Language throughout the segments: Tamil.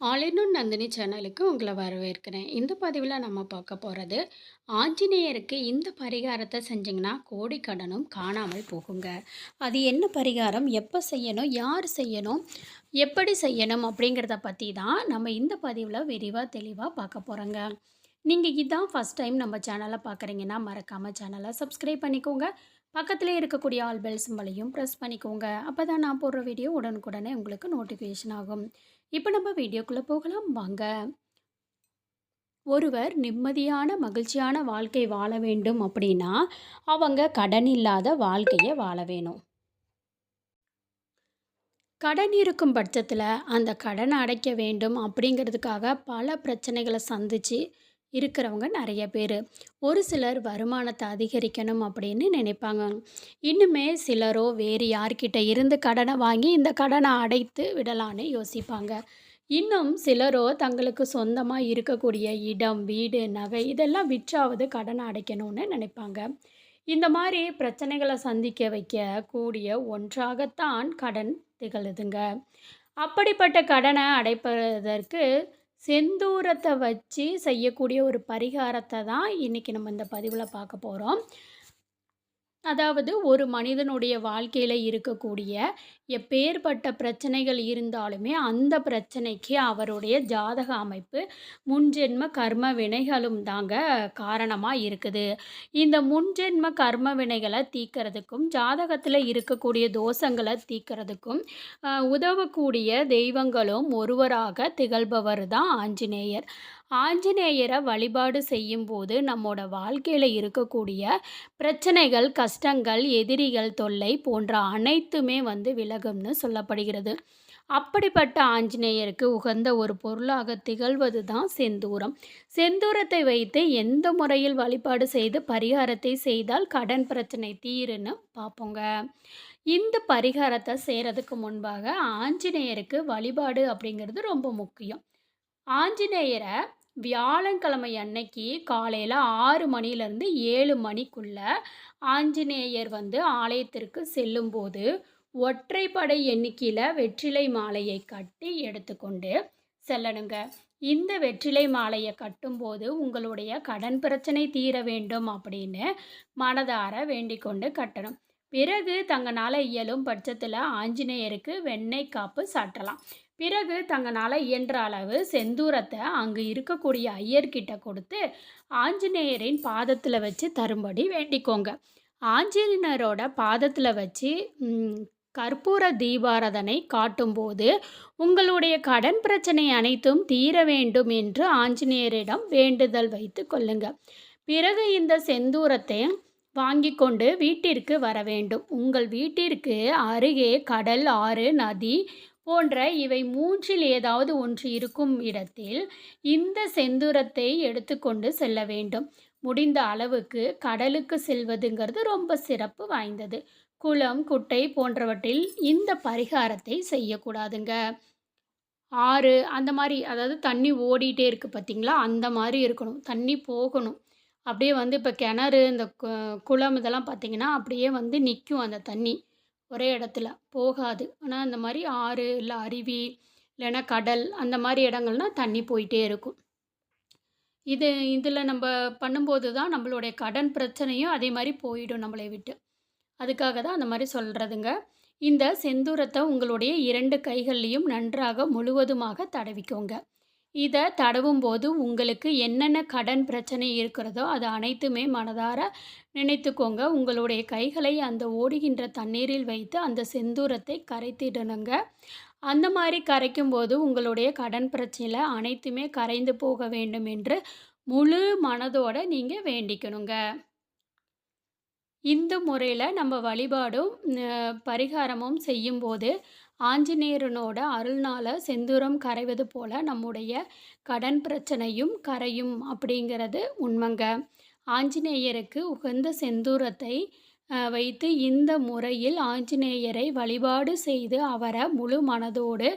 ஆலினும் நந்தினி சேனலுக்கு உங்களை வரவேற்கிறேன். இந்த பதிவில் நம்ம பார்க்க போகிறது ஆஞ்சநேயருக்கு இந்த பரிகாரத்தை செஞ்சிங்கன்னா கோடி கடனும் காணாமல் போகுங்க. அது என்ன பரிகாரம்? எப்போ செய்யணும்? யார் செய்யணும்? எப்படி செய்யணும்? அப்படிங்கிறத பற்றி தான் நம்ம இந்த பதிவில் விரிவாக தெளிவாக பார்க்க போகிறோங்க நீங்கள் இதான் ஃபஸ்ட் டைம் நம்ம சேனலை பார்க்குறீங்கன்னா மறக்காமல் சேனலை சப்ஸ்கிரைப் பண்ணிக்கோங்க. பக்கத்தில் இருக்கக்கூடிய ஆல் பெல் சிம்பளையும் ப்ரெஸ் பண்ணிக்கோங்க. அப்போ தான் நான் போடுற வீடியோ உடனுக்குடனே உங்களுக்கு நோட்டிஃபிகேஷன் ஆகும். இப்போ நம்ம வீடியோக்குள்ளே போகலாம். வாங்க. ஒருவர் நிம்மதியான மகிழ்ச்சியான வாழ்க்கை வாழ வேண்டும் அப்படின்னா அவங்க கடன் இல்லாத வாழ்க்கையை வாழ வேணும். கடன் இருக்கும் பட்சத்தில் அந்த கடனை அடைக்க வேண்டும் அப்படிங்கிறதுக்காக பல பிரச்சனைகளை சந்தித்து இருக்கிறவங்க நிறைய பேர். ஒரு சிலர் வருமானத்தை அதிகரிக்கணும் அப்படின்னு நினைப்பாங்க. இன்னுமே சிலரோ வேறு யார்கிட்ட இருந்து கடனை வாங்கி இந்த கடனை அடைத்து விடலான்னு யோசிப்பாங்க. இன்னும் சிலரோ தங்களுக்கு சொந்தமாக இருக்கக்கூடிய இடம் வீடு நகை இதெல்லாம் விற்றாவது கடனை அடைக்கணும்னு நினைப்பாங்க. இந்த மாதிரி பிரச்சனைகளை சந்திக்க வைக்க கூடிய ஒன்றாகத்தான் கடன் திகழுதுங்க. அப்படிப்பட்ட கடனை அடைப்பதற்கு செந்தூரத்தை வச்சு செய்யக்கூடிய ஒரு பரிகாரத்தை தான் இன்றைக்கி நம்ம இந்த பதிவில் பார்க்க போகிறோம் அதாவது ஒரு மனிதனுடைய வாழ்க்கையில் இருக்கக்கூடிய எப்பேற்பட்ட பிரச்சனைகள் இருந்தாலுமே அந்த பிரச்சனைக்கு அவருடைய ஜாதக அமைப்பு முன்ஜென்ம கர்ம வினைகளும் தாங்க காரணமாக இருக்குது. இந்த முன்ஜென்ம கர்ம வினைகளை தீக்கிறதுக்கும் ஜாதகத்தில் இருக்கக்கூடிய தோஷங்களை தீக்கிறதுக்கும் உதவக்கூடிய தெய்வங்களும் ஒருவராக திகழ்பவர் தான் ஆஞ்சநேயர். ஆஞ்சநேயரை வழிபாடு செய்யும்போது நம்மோட வாழ்க்கையில் இருக்கக்கூடிய பிரச்சனைகள் கஷ்டங்கள் எதிரிகள் தொல்லை போன்ற அனைத்துமே வந்து விலகும்னு சொல்லப்படுகிறது. அப்படிப்பட்ட ஆஞ்சநேயருக்கு உகந்த ஒரு பொருளாக திகழ்வது தான் செந்தூரம். செந்தூரத்தை வைத்து எந்த முறையில் வழிபாடு செய்து பரிகாரத்தை செய்தால் கடன் பிரச்சனை தீருன்னு பார்ப்போங்க. இந்த பரிகாரத்தை செய்கிறதுக்கு முன்பாக ஆஞ்சநேயருக்கு வழிபாடு அப்படிங்கிறது ரொம்ப முக்கியம். ஆஞ்சநேயரை வியாழக்கிழமை அன்னைக்கு காலையில் ஆறு மணிலேருந்து ஏழு மணிக்குள்ளே ஆஞ்சநேயர் வந்து ஆலயத்திற்கு செல்லும்போது ஒற்றைப்படை எண்ணிக்கையில் வெற்றிலை மாலையை கட்டி எடுத்துக்கொண்டு செல்லணுங்க. இந்த வெற்றிலை மாலையை கட்டும்போது உங்களுடைய கடன் பிரச்சனை தீர வேண்டும் அப்படின்னு மனதார வேண்டிக் கொண்டு கட்டணும். பிறகு தங்களால் இயலும் பட்சத்தில் ஆஞ்சநேயருக்கு வெண்ணெய் காப்பு சாட்டலாம். பிறகு தங்களால் இயன்ற அளவு செந்தூரத்தை அங்கு இருக்கக்கூடிய ஐயர்கிட்ட கொடுத்து ஆஞ்சநேயரின் பாதத்தில் வச்சு தரும்படி வேண்டிக்கோங்க. ஆஞ்சநேயரோட பாதத்தில் வச்சு கற்பூர தீபாரதனை காட்டும்போது உங்களுடைய கடன் பிரச்சனை அனைத்தும் தீர வேண்டும் என்று ஆஞ்சநேயரிடம் வேண்டுதல் வைத்து கொள்ளுங்க. பிறகு இந்த செந்தூரத்தை வாங்கி கொண்டு வீட்டிற்கு வர வேண்டும். உங்கள் வீட்டிற்கு அருகே கடல் ஆறு நதி போன்ற இவை மூன்றில் ஏதாவது ஒன்று இருக்கும் இடத்தில் இந்த செந்தூரத்தை எடுத்துக்கொண்டு செல்ல வேண்டும். முடிந்த அளவுக்கு கடலுக்கு செல்வதுங்கிறது ரொம்ப சிறப்பு வாய்ந்தது. குளம் குட்டை போன்றவற்றில் இந்த பரிகாரத்தை செய்யக்கூடாதுங்க. ஆறு அந்த மாதிரி அதாவது தண்ணி ஓடிட்டே இருக்குது பார்த்திங்களா? அந்த மாதிரி இருக்கணும். தண்ணி போகணும். அப்படியே வந்து இப்போ கிணறு இந்த குளம் இதெல்லாம் பார்த்திங்கன்னா அப்படியே வந்து நிற்கும் அந்த தண்ணி. ஒரே இடத்துல போகாது. ஆனால் அந்த மாதிரி ஆறு இல்லை அருவி இல்லைன்னா கடல் அந்த மாதிரி இடங்கள்னால் தண்ணி போயிட்டே இருக்கும். இது இதில் நம்ம பண்ணும்போது தான் நம்மளுடைய கடன் பிரச்சனையும் அதே மாதிரி போயிடும் நம்மளை விட்டு. அதுக்காக தான் அந்த மாதிரி சொல்கிறதுங்க இந்த செந்தூரத்தை உங்களுடைய இரண்டு கைகள்லேயும் நன்றாக முழுவதுமாக தடவிக்கோங்க. இதை தடவும் போது உங்களுக்கு என்னென்ன கடன் பிரச்சனை இருக்கிறதோ அது அனைத்துமே மனதார நினைத்துக்கோங்க. உங்களுடைய கைகளை அந்த ஓடுகின்ற தண்ணீரில் வைத்து அந்த செந்தூரத்தை கரைத்திடணுங்க. அந்த மாதிரி கரைக்கும் போது உங்களுடைய கடன் பிரச்சனையில் அனைத்துமே கரைந்து போக வேண்டும் என்று முழு மனதோடு நீங்கள் வேண்டிக்கணுங்க. இந்த முறையில் நம்ம வழிபாடும் பரிகாரமும் செய்யும்போது ஆஞ்சநேயரனோட அருள்னால் செந்தூரம் கரைவது போல் நம்முடைய கடன் பிரச்சனையும் கரையும் அப்படிங்கிறது உண்மைங்க. ஆஞ்சநேயருக்கு உகந்த செந்தூரத்தை வைத்து இந்த முறையில் ஆஞ்சநேயரை வழிபாடு செய்து அவரை முழு மனதோடு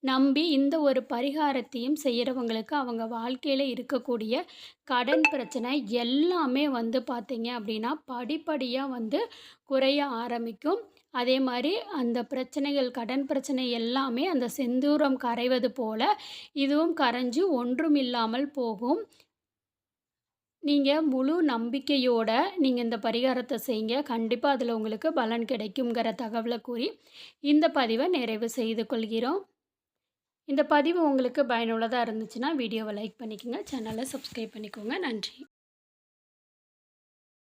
நம்பி இந்த ஒரு பரிகாரத்தையும் செய்கிறவங்களுக்கு அவங்க வாழ்க்கையில் இருக்கக்கூடிய கடன் பிரச்சனை எல்லாமே வந்து பார்த்திங்க அப்படின்னா படிப்படியாக வந்து குறைய ஆரம்பிக்கும். அதே மாதிரி அந்த பிரச்சனைகள் கடன் பிரச்சனை எல்லாமே அந்த செந்தூரம் கரைவது போல இதுவும் கரைஞ்சு ஒன்றும் இல்லாமல் போகும். நீங்கள் முழு நம்பிக்கையோட நீங்கள் இந்த பரிகாரத்தை செய்யுங்க கண்டிப்பாக அதில் உங்களுக்கு பலன் கிடைக்குங்கிற தகவலை கூறி இந்த பதிவை நிறைவு செய்து கொள்கிறோம். இந்த பதிவு உங்களுக்கு பயனுள்ளதாக இருந்துச்சுன்னா வீடியோவை லைக் பண்ணிக்கோங்க. சேனலை சப்ஸ்கிரைப் பண்ணிக்கோங்க. நன்றி.